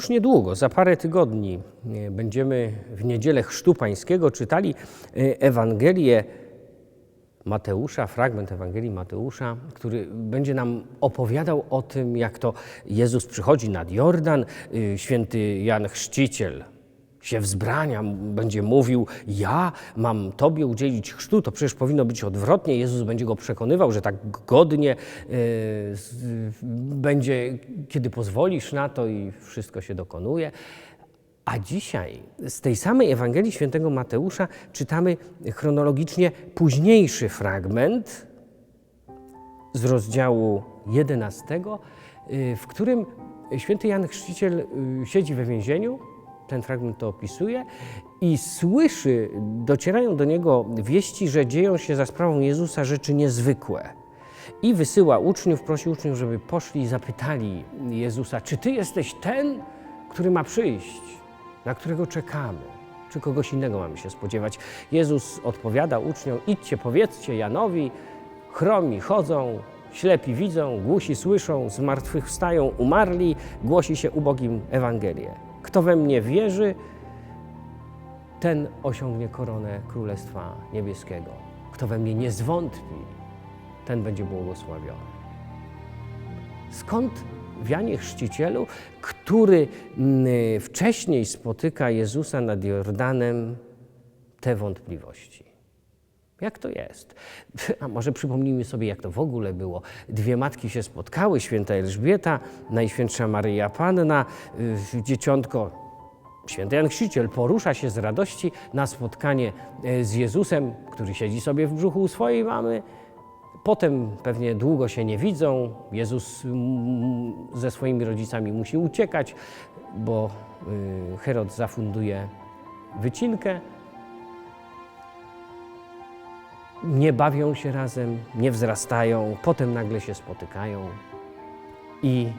Już niedługo, za parę tygodni, e, będziemy w niedzielę Chrztu Pańskiego czytali e, Ewangelię Mateusza, fragment Ewangelii Mateusza, który będzie nam opowiadał o tym, jak to Jezus przychodzi nad Jordan, y, święty Jan Chrzciciel się wzbrania, będzie mówił: Ja mam Tobie udzielić chrztu, to przecież powinno być odwrotnie. Jezus będzie go przekonywał, że tak godnie z- będzie, kiedy pozwolisz na to i wszystko się dokonuje. A dzisiaj z tej samej Ewangelii Świętego Mateusza czytamy chronologicznie późniejszy fragment z rozdziału 11, y, w którym święty Jan Chrzciciel y, siedzi we więzieniu, ten fragment to opisuje, i słyszy, docierają do niego wieści, że dzieją się za sprawą Jezusa rzeczy niezwykłe. I wysyła uczniów, prosi uczniów, żeby poszli i zapytali Jezusa, czy Ty jesteś ten, który ma przyjść, na którego czekamy? Czy kogoś innego mamy się spodziewać? Jezus odpowiada uczniom, idźcie, powiedzcie Janowi, chromi chodzą, ślepi widzą, głusi słyszą, zmartwychwstają umarli, głosi się ubogim Ewangelię. Kto we mnie wierzy, ten osiągnie koronę Królestwa Niebieskiego. Kto we mnie nie zwątpi, ten będzie błogosławiony. Skąd w Janie Chrzcicielu, który mm, wcześniej spotyka Jezusa nad Jordanem, te wątpliwości? Jak to jest? A może przypomnijmy sobie, jak to w ogóle było. Dwie matki się spotkały, święta Elżbieta, Najświętsza Maryja Panna, y, dzieciątko, święty Jan Chrzciciel porusza się z radości na spotkanie e, z Jezusem, który siedzi sobie w brzuchu u swojej mamy. Potem pewnie długo się nie widzą. Jezus mm, ze swoimi rodzicami musi uciekać, bo y, Herod zafunduje wycinkę. Nie bawią się razem, nie wzrastają, potem nagle się spotykają i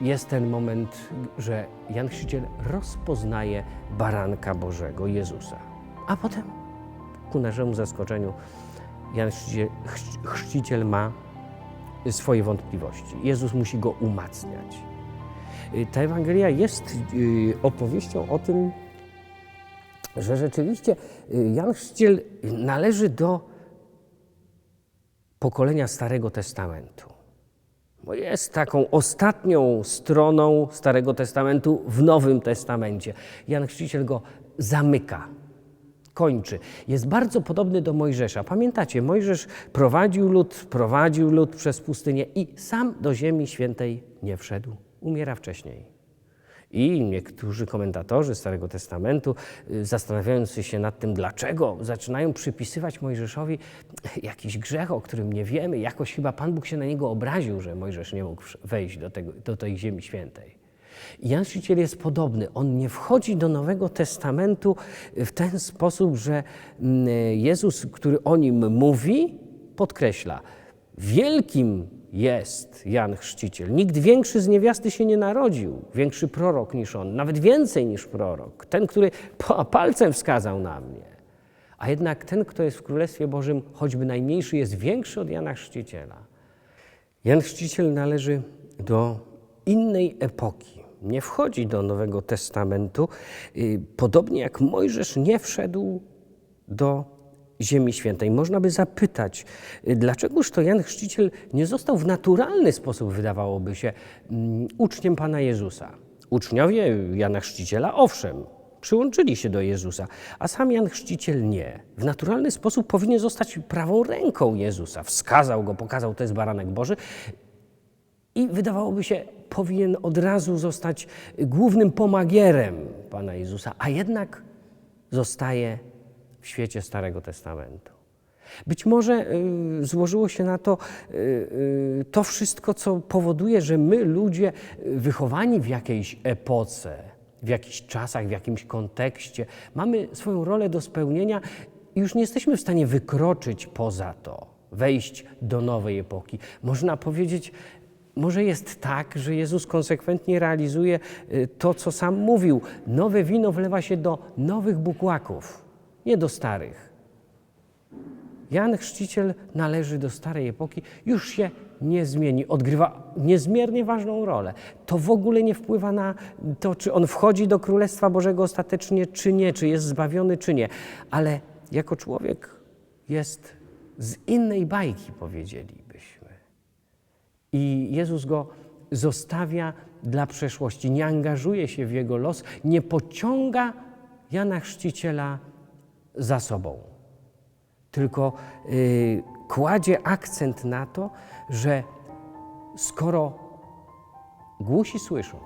jest ten moment, że Jan Chrzciciel rozpoznaje baranka Bożego, Jezusa. A potem, ku naszemu zaskoczeniu, Jan Chrzciciel, Chrz- Chrzciciel ma swoje wątpliwości. Jezus musi go umacniać. Y, Ta Ewangelia jest y, opowieścią o tym, że rzeczywiście y, Jan Chrzciciel należy do pokolenia Starego Testamentu. Bo jest taką ostatnią stroną Starego Testamentu w Nowym Testamencie. Jan Chrzciciel go zamyka, kończy. Jest bardzo podobny do Mojżesza. Pamiętacie, Mojżesz prowadził lud, prowadził lud przez pustynię i sam do Ziemi Świętej nie wszedł. Umiera wcześniej. I niektórzy komentatorzy Starego Testamentu, y, zastanawiając się nad tym, dlaczego zaczynają przypisywać Mojżeszowi jakiś grzech, o którym nie wiemy. Jakoś chyba Pan Bóg się na niego obraził, że Mojżesz nie mógł wejść do, tego, do tej ziemi świętej. Jan Chrzciciel jest podobny. On nie wchodzi do Nowego Testamentu w ten sposób, że mm, Jezus, który o nim mówi, podkreśla, wielkim jest Jan Chrzciciel. Nikt większy z niewiasty się nie narodził, większy prorok niż on, nawet więcej niż prorok. Ten, który pa- palcem wskazał na mnie. A jednak ten, kto jest w Królestwie Bożym, choćby najmniejszy, jest większy od Jana Chrzciciela. Jan Chrzciciel należy do innej epoki. Nie wchodzi do Nowego Testamentu, y, podobnie jak Mojżesz nie wszedł do Ziemi Świętej. Można by zapytać, y, dlaczegoż to Jan Chrzciciel nie został w naturalny sposób, wydawałoby się, mm, uczniem Pana Jezusa. Uczniowie Jana Chrzciciela, owszem, przyłączyli się do Jezusa, a sam Jan Chrzciciel nie. W naturalny sposób powinien zostać prawą ręką Jezusa. Wskazał go, pokazał, to jest baranek Boży, i wydawałoby się, powinien od razu zostać głównym pomagierem Pana Jezusa, a jednak zostaje w świecie Starego Testamentu. Być może y, złożyło się na to y, y, to wszystko, co powoduje, że my, ludzie wychowani w jakiejś epoce, w jakichś czasach, w jakimś kontekście. Mamy swoją rolę do spełnienia i już nie jesteśmy w stanie wykroczyć poza to, wejść do nowej epoki. Można powiedzieć, może jest tak, że Jezus konsekwentnie realizuje to, co sam mówił. Nowe wino wlewa się do nowych bukłaków, nie do starych. Jan Chrzciciel należy do starej epoki, już się nie zmieni, odgrywa niezmiernie ważną rolę. To w ogóle nie wpływa na to, czy on wchodzi do Królestwa Bożego ostatecznie, czy nie, czy jest zbawiony, czy nie. Ale jako człowiek jest z innej bajki, powiedzielibyśmy. I Jezus go zostawia dla przeszłości, nie angażuje się w jego los, nie pociąga Jana Chrzciciela za sobą tylko y, kładzie akcent na to, że skoro głusi słyszą,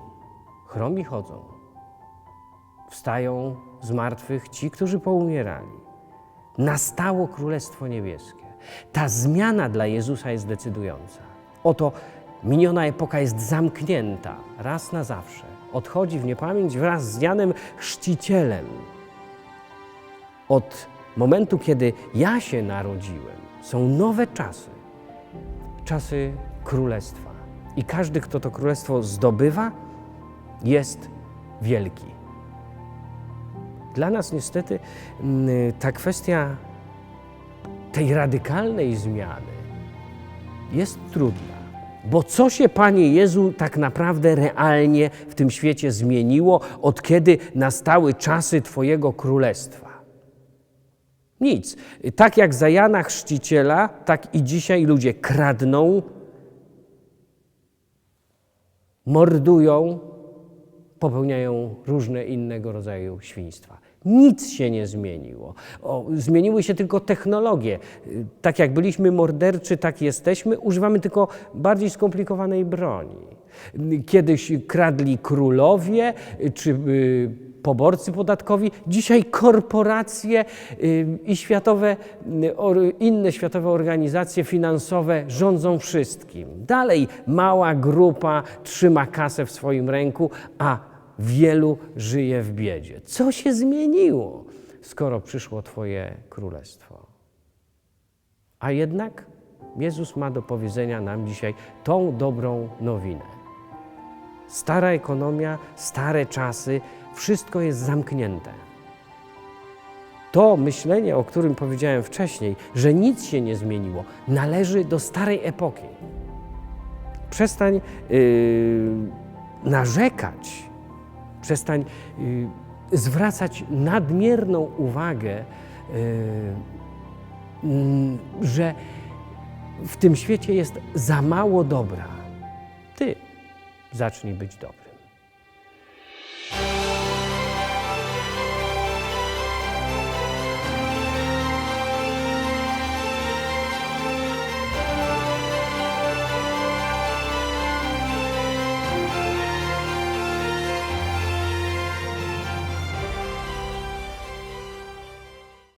chromi chodzą, wstają z martwych ci, którzy poumierali, nastało Królestwo Niebieskie. Ta zmiana dla Jezusa jest decydująca. Oto miniona epoka jest zamknięta raz na zawsze. Odchodzi w niepamięć wraz z Janem Chrzcicielem. Od momentu, kiedy ja się narodziłem, są nowe czasy. Czasy królestwa. I każdy, kto to królestwo zdobywa, jest wielki. Dla nas niestety mm, ta kwestia tej radykalnej zmiany jest trudna. Bo co się, Panie Jezu, tak naprawdę realnie w tym świecie zmieniło, od kiedy nastały czasy Twojego królestwa? Nic. Tak jak za Jana Chrzciciela, tak i dzisiaj ludzie kradną, mordują, popełniają różne innego rodzaju świństwa. Nic się nie zmieniło. O, zmieniły się tylko technologie. Tak jak byliśmy morderczy, tak jesteśmy. Używamy tylko bardziej skomplikowanej broni. Kiedyś kradli królowie czy y, poborcy podatkowi, dzisiaj korporacje y, i światowe, y, inne światowe organizacje finansowe rządzą wszystkim. Dalej mała grupa trzyma kasę w swoim ręku, a wielu żyje w biedzie. Co się zmieniło, skoro przyszło Twoje królestwo? A jednak Jezus ma do powiedzenia nam dzisiaj tą dobrą nowinę. Stara ekonomia, stare czasy, wszystko jest zamknięte. To myślenie, o którym powiedziałem wcześniej, że nic się nie zmieniło, należy do starej epoki. Przestań yy, narzekać, przestań yy, zwracać nadmierną uwagę, yy, yy, że w tym świecie jest za mało dobra. Ty zacznij być dobry.